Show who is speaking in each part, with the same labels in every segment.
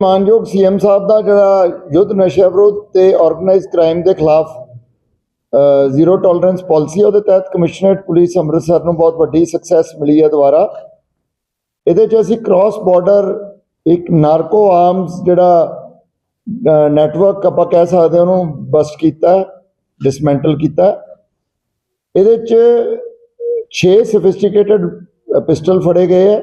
Speaker 1: ਮਾਨਯੋਗ ਸੀਐਮ ਸਾਹਿਬ ਦਾ ਜਿਹੜਾ ਯੁੱਧ ਨਸ਼ਾ ਵਿਰੋਧ ਤੇ ਆਰਗੇਨਾਈਜ਼ਡ ਕ੍ਰਾਈਮ ਦੇ ਖਿਲਾਫ ਜ਼ੀਰੋ ਟੋਲਰੈਂਸ ਪਾਲਿਸੀ ਉਹਦੇ ਤਹਿਤ ਕਮਿਸ਼ਨਰੇਟ ਪੁਲਿਸ ਅੰਮ੍ਰਿਤਸਰ ਨੂੰ ਬਹੁਤ ਵੱਡੀ ਸਕਸੈਸ ਮਿਲੀ ਹੈ ਦੁਆਰਾ ਇਹਦੇ 'ਚ ਅਸੀਂ ਕ੍ਰਾਸ ਬਾਰਡਰ ਇੱਕ ਨਾਰਕੋ ਆਰਮਸ ਜਿਹੜਾ ਨੈਟਵਰਕ ਆਪਾਂ ਕਹਿ ਸਕਦੇ ਹਾਂ ਉਹਨੂੰ ਬਸਟ ਕੀਤਾ ਡਿਸਮੈਂਟਲ ਕੀਤਾ ਇਹਦੇ 'ਚ 6 ਸੋਫਿਸਟੀਕੇਟਡ ਪਿਸਟਲ ਫੜੇ ਗਏ ਹੈ।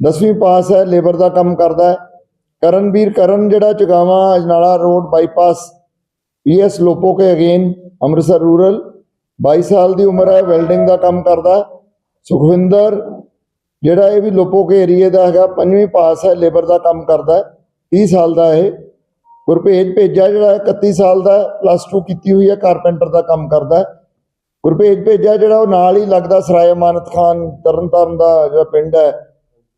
Speaker 1: 10ਵੀਂ ਪਾਸ ਹੈ, ਲੇਬਰ ਦਾ ਕੰਮ ਕਰਦਾ ਹੈ। ਕਰਨਵੀਰ, ਕਰਨ ਜਿਹੜਾ Chogawan, Ajnala road bypass, PS Lopoke again, Amritsar rural. 22 ਸਾਲ ਦੀ ਉਮਰ ਹੈ, ਵੈਲਡਿੰਗ ਦਾ ਕੰਮ ਕਰਦਾ ਸੁਖਵਿੰਦਰ, ਜਿਹੜਾ ਇਹ ਵੀ ਲੋਪੋਕੇ ਏਰੀਏ ਦਾ ਹੈਗਾ, ਪੰਜਵੀਂ ਪਾਸ ਹੈ, ਲੇਬਰ ਦਾ ਕੰਮ ਕਰਦਾ ਹੈ। 30 ਸਾਲ ਦਾ ਇਹ। ਗੁਰਭੇਜ ਭੇਜਾ ਜਿਹੜਾ ਹੈ 31 ਸਾਲ ਦਾ ਪਲੱਸ 2 ਕੀਤੀ ਹੋਈ ਹੈ, ਕਾਰਪੈਂਟਰ ਦਾ ਕੰਮ ਕਰਦਾ ਹੈ। ਗੁਰਭੇਜ ਭੇਜਾ ਜਿਹੜਾ ਉਹ ਨਾਲ ਹੀ ਲੱਗਦਾ, ਸਰਾਏ ਅਮਾਨਤ ਖਾਨ, ਤਰਨਤਾਰਨ ਦਾ ਜਿਹੜਾ ਪਿੰਡ ਹੈ।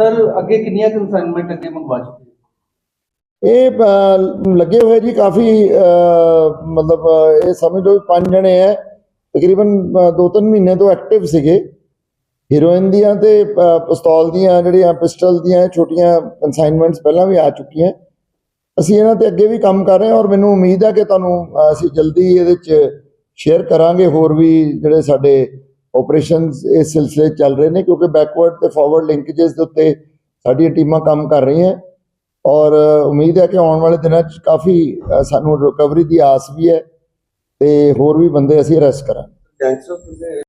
Speaker 2: ਸਰ ਅੱਗੇ ਕਿੰਨੀਆਂ ਕਨਸਾਈਨਮੈਂਟ ਅੱਗੇ ਮੰਗਵਾ ਚੁੱਕੇ
Speaker 1: ਇਹ ਅਹ, ਲੱਗੇ ਹੋਏ ਜੀ ਕਾਫੀ ਅਹ, ਮਤਲਬ ਅਹ, ਇਹ ਸਮਝ ਲਓ ਵੀ ਪੰਜ ਜਣੇ ਹੈ ਤਕਰੀਬਨ 2-3 ਮਹੀਨੇ ਤੋਂ ਐਕਟਿਵ ਸੀਗੇ। ਹੀਰੋਇਨ ਦੀਆਂ ਤੇ ਅਹ, ਪਿਸਤੌਲ ਦੀਆਂ ਜਿਹੜੀਆਂ ਪਿਸਟਲ ਦੀਆਂ ਛੋਟੀਆਂ ਕਨਸਾਈਨਮੈਂਟਸ ਪਹਿਲਾਂ ਵੀ ਆ ਚੁੱਕੀਆਂ। ਅਸੀਂ ਇਹਨਾਂ ਤੇ ਅੱਗੇ ਵੀ ਕੰਮ ਕਰ ਰਹੇ ਹਾਂ ਔਰ ਮੈਨੂੰ ਉਮੀਦ ਹੈ ਕਿ ਤੁਹਾਨੂੰ ਅਹ, ਅਸੀਂ ਜਲਦੀ ਇਹਦੇ 'ਚ ਸ਼ੇਅਰ ਕਰਾਂਗੇ ਹੋਰ ਵੀ ਜਿਹੜੇ ਸਾਡੇ ਆਪਰੇਸ਼ਨਸ ਇਸ ਸਿਲਸਿਲੇ ਚੱਲ ਰਹੇ ਨੇ, ਕਿਉਂਕਿ ਬੈਕਵਰਡ ਤੇ ਫਾਰਵਰਡ ਲਿੰਕੇजेस ਦੇ ਉੱਤੇ ਸਾਡੀਆਂ ਟੀਮਾਂ ਕੰਮ ਕਰ ਰਹੀਆਂ। ਔਰ ਉਮੀਦ ਹੈ ਕਿ ਆਉਣ ਵਾਲੇ ਦਿਨਾਂ 'ਚ ਕਾਫੀ ਸਾਨੂੰ ਰਿਕਵਰੀ ਦੀ ਆਸ ਵੀ ਹੈ ਤੇ ਹੋਰ ਵੀ ਬੰਦੇ ਅਸੀਂ ਅਰੈਸਟ ਕਰਾਂਗੇ।